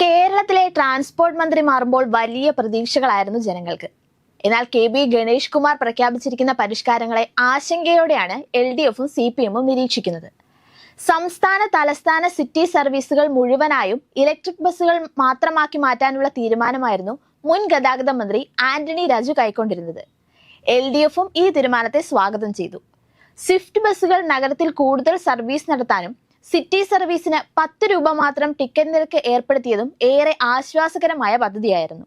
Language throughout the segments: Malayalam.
കേരളത്തിലെ ട്രാൻസ്പോർട്ട് മന്ത്രി മാറുമ്പോൾ വലിയ പ്രതീക്ഷകളായിരുന്നു ജനങ്ങൾക്ക്. എന്നാൽ കെ ബി ഗണേഷ് കുമാർ പ്രഖ്യാപിച്ചിരിക്കുന്ന പരിഷ്കാരങ്ങളെ ആശങ്കയോടെയാണ് എൽ ഡി എഫും സി പി എമ്മും നിരീക്ഷിക്കുന്നത്. സംസ്ഥാന തലസ്ഥാന സിറ്റി സർവീസുകൾ മുഴുവനായും ഇലക്ട്രിക് ബസ്സുകൾ മാത്രമാക്കി മാറ്റാനുള്ള തീരുമാനമായിരുന്നു മുൻ ഗതാഗത മന്ത്രി ആന്റണി രാജു കൈക്കൊണ്ടിരുന്നത്. എൽ ഡി എഫും ഈ തീരുമാനത്തെ സ്വാഗതം ചെയ്തു. സ്വിഫ്റ്റ് ബസ്സുകൾ നഗരത്തിൽ കൂടുതൽ സർവീസ് നടത്താനും സിറ്റി സർവീസിന് പത്ത് രൂപ മാത്രം ടിക്കറ്റ് നിരക്ക് ഏർപ്പെടുത്തിയതും ഏറെ ആശ്വാസകരമായ പദ്ധതിയായിരുന്നു.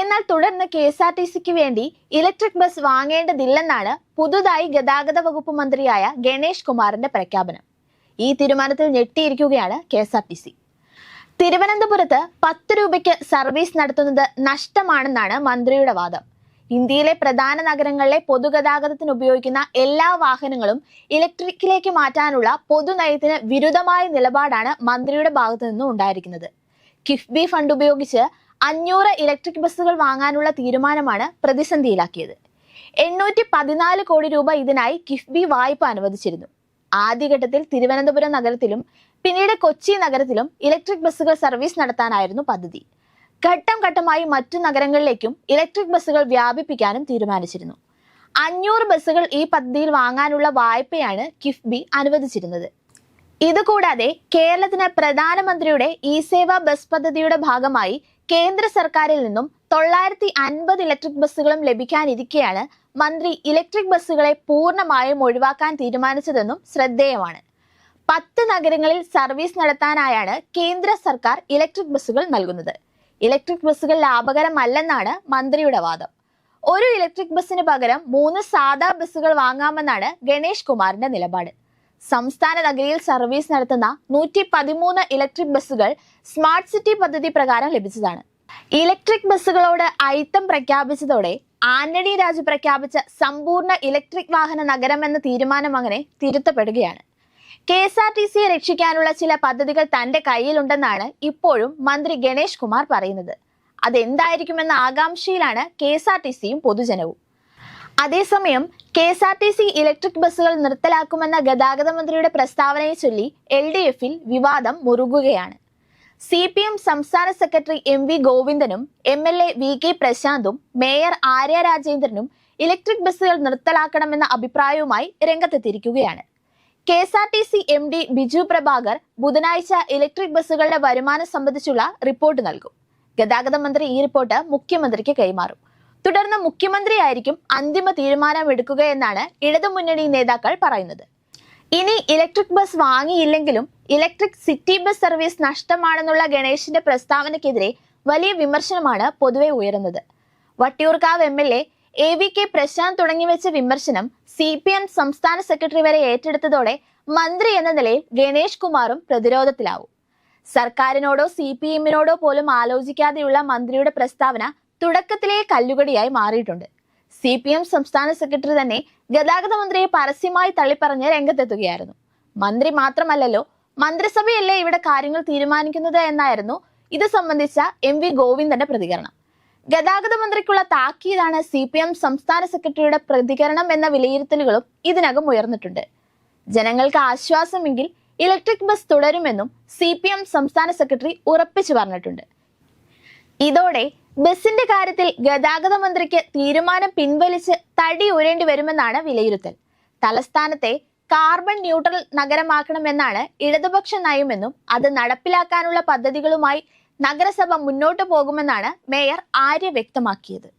എന്നാൽ തുടർന്ന് കെ എസ് ആർ ടി സിക്ക് വേണ്ടി ഇലക്ട്രിക് ബസ് വാങ്ങേണ്ടതില്ലെന്നാണ് പുതുതായി ഗതാഗത വകുപ്പ് മന്ത്രിയായ ഗണേഷ് കുമാറിന്റെ പ്രഖ്യാപനം. ഈ തീരുമാനത്തിൽ ഞെട്ടിയിരിക്കുകയാണ് K S R T C. തിരുവനന്തപുരത്ത് പത്ത് രൂപയ്ക്ക് സർവീസ് നടത്തുന്നത് നഷ്ടമാണെന്നാണ് മന്ത്രിയുടെ വാദം. ഇന്ത്യയിലെ പ്രധാന നഗരങ്ങളിലെ പൊതുഗതാഗതത്തിന് ഉപയോഗിക്കുന്ന എല്ലാ വാഹനങ്ങളും ഇലക്ട്രിക്കിലേക്ക് മാറ്റാനുള്ള പൊതുനയത്തിന് വിരുദ്ധമായ നിലപാടാണ് മന്ത്രിയുടെ ഭാഗത്തു നിന്നും ഉണ്ടായിരിക്കുന്നത്. കിഫ്ബി ഫണ്ട് ഉപയോഗിച്ച് അഞ്ഞൂറ് ഇലക്ട്രിക് ബസ്സുകൾ വാങ്ങാനുള്ള തീരുമാനമാണ് പ്രതിസന്ധിയിലാക്കിയത്. എണ്ണൂറ്റി പതിനാല് കോടി രൂപ ഇതിനായി കിഫ്ബി വായ്പ അനുവദിച്ചിരുന്നു. ആദ്യഘട്ടത്തിൽ തിരുവനന്തപുരം നഗരത്തിലും പിന്നീട് കൊച്ചി നഗരത്തിലും ഇലക്ട്രിക് ബസ്സുകൾ സർവീസ് നടത്താനായിരുന്നു പദ്ധതി. ഘട്ടം ഘട്ടമായി മറ്റു നഗരങ്ങളിലേക്കും ഇലക്ട്രിക് ബസ്സുകൾ വ്യാപിപ്പിക്കാനും തീരുമാനിച്ചിരുന്നു. അഞ്ഞൂറ് ബസ്സുകൾ ഈ പദ്ധതിയിൽ വാങ്ങാനുള്ള വായ്പയാണ് കിഫ്ബി അനുവദിച്ചിരുന്നത്. ഇതുകൂടാതെ കേരളത്തിന് പ്രധാനമന്ത്രിയുടെ ഇ സേവ ബസ് പദ്ധതിയുടെ ഭാഗമായി കേന്ദ്ര സർക്കാരിൽ നിന്നും തൊള്ളായിരത്തി അൻപത് ഇലക്ട്രിക് ബസ്സുകളും ലഭിക്കാനിരിക്കെയാണ് മന്ത്രി ഇലക്ട്രിക് ബസ്സുകളെ പൂർണമായും ഒഴിവാക്കാൻ തീരുമാനിച്ചതെന്നും ശ്രദ്ധേയമാണ്. പത്ത് നഗരങ്ങളിൽ സർവീസ് നടത്താനായാണ് കേന്ദ്ര സർക്കാർ ഇലക്ട്രിക് ബസ്സുകൾ നൽകുന്നത്. ഇലക്ട്രിക് ബസ്സുകൾ ലാഭകരമല്ലെന്നാണ് മന്ത്രിയുടെ വാദം. ഒരു ഇലക്ട്രിക് ബസ്സിന് പകരം മൂന്ന് സാധാ ബസ്സുകൾ വാങ്ങാമെന്നാണ് ഗണേഷ് കുമാറിന്റെ നിലപാട്. സംസ്ഥാന നഗരിയിൽ സർവീസ് നടത്തുന്ന നൂറ്റി പതിമൂന്ന് ഇലക്ട്രിക് ബസ്സുകൾ സ്മാർട്ട് സിറ്റി പദ്ധതി പ്രകാരം ലഭിച്ചതാണ്. ഇലക്ട്രിക് ബസ്സുകളോട് അയിത്തം പ്രഖ്യാപിച്ചതോടെ ആന്റണി രാജു പ്രഖ്യാപിച്ച സമ്പൂർണ ഇലക്ട്രിക് വാഹന നഗരം എന്ന തീരുമാനം അങ്ങനെ തിരുത്തപ്പെടുകയാണ്. കെ എസ് ആർ ടി സിയെ രക്ഷിക്കാനുള്ള ചില പദ്ധതികൾ തന്റെ കയ്യിലുണ്ടെന്നാണ് ഇപ്പോഴും മന്ത്രി ഗണേഷ് കുമാർ പറയുന്നത്. അതെന്തായിരിക്കുമെന്ന ആകാംക്ഷയിലാണ് കെ എസ് ആർ ടി സിയും പൊതുജനവും. അതേസമയം K S R T C electric ബസ്സുകൾ നിർത്തലാക്കുമെന്ന ഗതാഗത മന്ത്രിയുടെ പ്രസ്താവനയെ ചൊല്ലി എൽ ഡി എഫിൽ വിവാദം മുറുകുകയാണ്. സി പി എം സംസ്ഥാന secretary M V ഗോവിന്ദനും M L A V K പ്രശാന്തും mayor Arya രാജേന്ദ്രനും ഇലക്ട്രിക് ബസ്സുകൾ നിർത്തലാക്കണമെന്ന അഭിപ്രായവുമായി രംഗത്തെത്തിയിരിക്കുകയാണ്. K S R T C M D Biju Prabhakar ബുധനാഴ്ച ഇലക്ട്രിക് ബസ്സുകളുടെ വരുമാനം സംബന്ധിച്ചുള്ള റിപ്പോർട്ട് നൽകും. ഗതാഗത മന്ത്രി ഈ റിപ്പോർട്ട് മുഖ്യമന്ത്രിക്ക് കൈമാറും. തുടർന്ന് മുഖ്യമന്ത്രിയായിരിക്കും അന്തിമ തീരുമാനം എടുക്കുക എന്നാണ് ഇടതുമുന്നണി നേതാക്കൾ പറയുന്നത്. ഇനി ഇലക്ട്രിക് ബസ് വാങ്ങിയില്ലെങ്കിലും ഇലക്ട്രിക് സിറ്റി ബസ് സർവീസ് നഷ്ടമാണെന്നുള്ള ഗണേഷിന്റെ പ്രസ്താവനക്കെതിരെ വലിയ വിമർശനമാണ് പൊതുവെ ഉയരുന്നത്. Vattiyoorkavu M L A A V K Prashanth തുടങ്ങിവെച്ച വിമർശനം സി പി എം സംസ്ഥാന സെക്രട്ടറി വരെ ഏറ്റെടുത്തതോടെ മന്ത്രി എന്ന നിലയിൽ ഗണേഷ് കുമാറും പ്രതിരോധത്തിലാവും. സർക്കാരിനോടോ സി പി എമ്മിനോടോ പോലും ആലോചിക്കാതെയുള്ള മന്ത്രിയുടെ പ്രസ്താവന തുടക്കത്തിലെ കല്ലുകടിയായി മാറിയിട്ടുണ്ട്. സി പി എം സംസ്ഥാന സെക്രട്ടറി തന്നെ ഗതാഗത മന്ത്രിയെ പരസ്യമായി തള്ളിപ്പറഞ്ഞ് രംഗത്തെത്തുകയായിരുന്നു. മന്ത്രി മാത്രമല്ലല്ലോ മന്ത്രിസഭയല്ലേ ഇവിടെ കാര്യങ്ങൾ തീരുമാനിക്കുന്നത് എന്നായിരുന്നു ഇത് സംബന്ധിച്ച എം വി ഗോവിന്ദന്റെ പ്രതികരണം. ഗതാഗത മന്ത്രിക്കുള്ള താക്കീതാണ് സി പി എം സംസ്ഥാന സെക്രട്ടറിയുടെ പ്രതികരണം എന്ന വിലയിരുത്തലുകളും ഇതിനകം ഉയർന്നിട്ടുണ്ട്. ജനങ്ങൾക്ക് ആശ്വാസമെങ്കിൽ ഇലക്ട്രിക് ബസ് തുടരുമെന്നും സി പി എം സംസ്ഥാന സെക്രട്ടറി ഉറപ്പിച്ചു പറഞ്ഞിട്ടുണ്ട്. ഇതോടെ ബസിന്റെ കാര്യത്തിൽ ഗതാഗത മന്ത്രിക്ക് തീരുമാനം പിൻവലിച്ച് തടി ഉരേണ്ടി വരുമെന്നാണ് വിലയിരുത്തൽ. തലസ്ഥാനത്തെ കാർബൺ ന്യൂട്രൽ നഗരമാക്കണമെന്നാണ് ഇടതുപക്ഷ നയമെന്നും അത് നടപ്പിലാക്കാനുള്ള പദ്ധതികളുമായി നഗരസഭ മുന്നോട്ടു പോകുമെന്നാണ് മേയർ ആര്യ വ്യക്തമാക്കിയത്